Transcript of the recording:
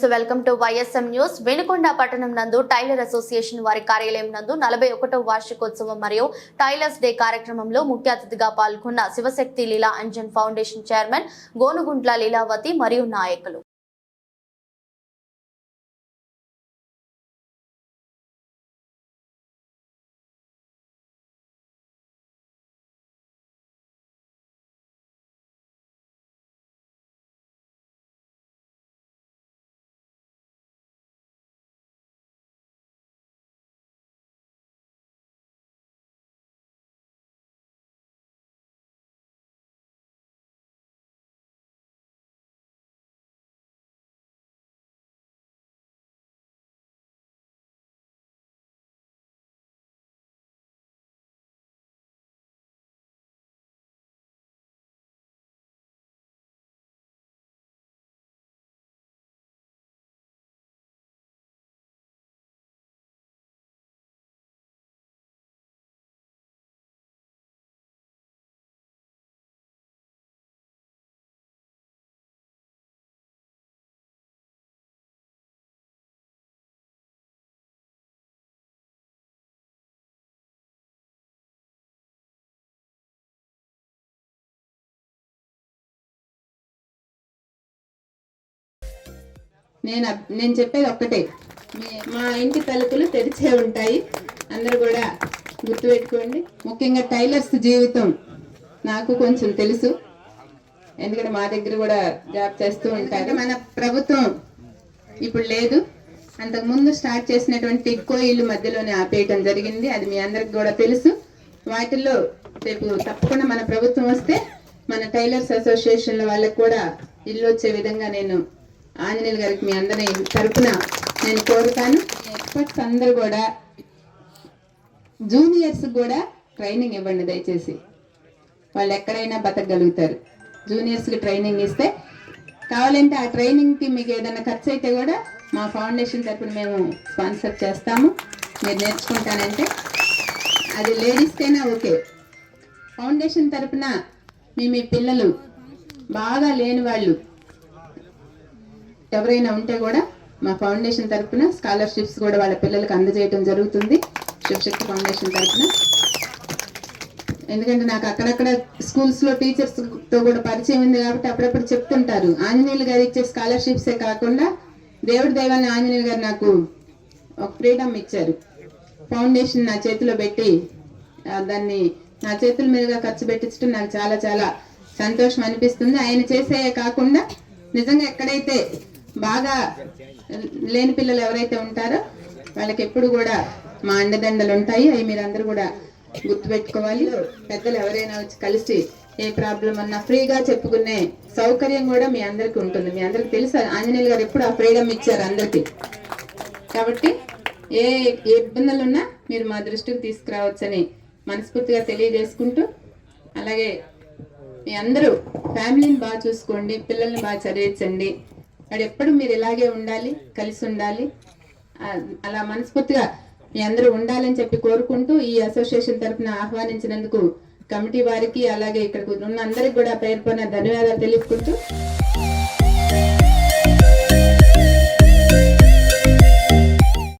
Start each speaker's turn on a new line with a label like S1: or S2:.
S1: నమస్తే welcome to YSM news. Venukonda పట్టణం నందు టైలర్ అసోసియేషన్ వారి కార్యాలయం నందు నలభై ఒకటో వార్షికోత్సవం మరియు టైలర్స్ డే కార్యక్రమంలో ముఖ్య అతిథిగా పాల్గొన్న శివశక్తి లీలా అంజన్ ఫౌండేషన్ చైర్మన్ గోనుగుంట్ల లీలావతి మరియు నాయకులు.
S2: నేను నేను చెప్పేది ఒక్కటే. మీ- మా ఇంటి తలుపులు తెరిచే ఉంటాయి. అందరూ కూడా గుర్తుపెట్టుకోండి. ముఖ్యంగా టైలర్స్ జీవితం నాకు కొంచెం తెలుసు. ఎందుకంటే మా దగ్గర కూడా జాబ్ చేస్తూ ఉంటారు. మన ప్రభుత్వం ఇప్పుడు లేదు. అంతకుముందు స్టార్ట్ చేసినటువంటి ఎక్కువ ఇల్లు మధ్యలోనే ఆపేయటం జరిగింది. అది మీ అందరికి కూడా తెలుసు. వాటిల్లో రేపు తప్పకుండా మన ప్రభుత్వం వస్తే మన టైలర్స్ అసోసియేషన్ వాళ్ళకి కూడా ఇల్లు వచ్చే విధంగా నేను ఆంజనేయులు గారికి మీ అందరి తరపున నేను కోరుతాను. ఎక్స్పర్ట్స్ అందరూ కూడా జూనియర్స్ కూడా ట్రైనింగ్ ఇవ్వండి దయచేసి. వాళ్ళు ఎక్కడైనా బతకగలుగుతారు. జూనియర్స్కి ట్రైనింగ్ ఇస్తే కావాలంటే ఆ ట్రైనింగ్కి మీకు ఏదైనా ఖర్చు అయితే కూడా మా ఫౌండేషన్ తరపున మేము స్పాన్సర్ చేస్తాము. మీరు నేర్చుకుంటానంటే అది లేడీస్కైనా ఓకే. ఫౌండేషన్ తరపున మీ మీ పిల్లలు బాగా లేని వాళ్ళు ఎవరైనా ఉంటే కూడా మా ఫౌండేషన్ తరపున స్కాలర్షిప్స్ కూడా వాళ్ళ పిల్లలకు అందజేయడం జరుగుతుంది. శివశక్తి ఫౌండేషన్ తరపున. ఎందుకంటే నాకు అక్కడక్కడ స్కూల్స్లో టీచర్స్తో టీచర్స్తో కూడా పరిచయం ఉంది కాబట్టి అప్పుడప్పుడు చెప్తుంటారు. ఆంజనేయులు గారు ఇచ్చే స్కాలర్షిప్సే కాకుండా దేవుడి దైవాన్ని ఆంజనేయులు గారు నాకు ఒక ఫ్రీడమ్ ఇచ్చారు. ఫౌండేషన్ నా చేతిలో పెట్టి దాన్ని నా చేతుల మీదుగా ఖర్చు పెట్టించడం నాకు చాలా చాలా సంతోషం అనిపిస్తుంది. ఆయన చేసే కాకుండా నిజంగా ఎక్కడైతే బాగా లేని పిల్లలు ఎవరైతే ఉంటారో వాళ్ళకి ఎప్పుడు కూడా మా అండదండలు ఉంటాయి. అవి మీరు అందరూ కూడా గుర్తుపెట్టుకోవాలి. పెద్దలు ఎవరైనా వచ్చి కలిసి ఏ ప్రాబ్లం అన్నా ఫ్రీగా చెప్పుకునే సౌకర్యం కూడా మీ అందరికి ఉంటుంది. మీ అందరికి తెలుసు. ఆంజనేయులు గారు ఎప్పుడు ఆ ఫ్రీడమ్ ఇచ్చారు అందరికి. కాబట్టి ఏ ఏ ఇబ్బందులు ఉన్నా మీరు మా దృష్టికి తీసుకురావచ్చని మనస్ఫూర్తిగా తెలియజేసుకుంటూ అలాగే మీ అందరూ ఫ్యామిలీని బాగా చూసుకోండి పిల్లల్ని బాగా చదివించండి. వాడు ఎప్పుడు మీరు ఇలాగే ఉండాలి కలిసి ఉండాలి ఆ, అలా మనస్ఫూర్తిగా మీ అందరూ ఉండాలని చెప్పి కోరుకుంటూ ఈ అసోసియేషన్ తరఫున ఆహ్వానించినందుకు కమిటీ వారికి అలాగే ఇక్కడ ఉన్న అందరికి కూడా పేర్కొన్న ధన్యవాదాలు తెలుపుకుంటూ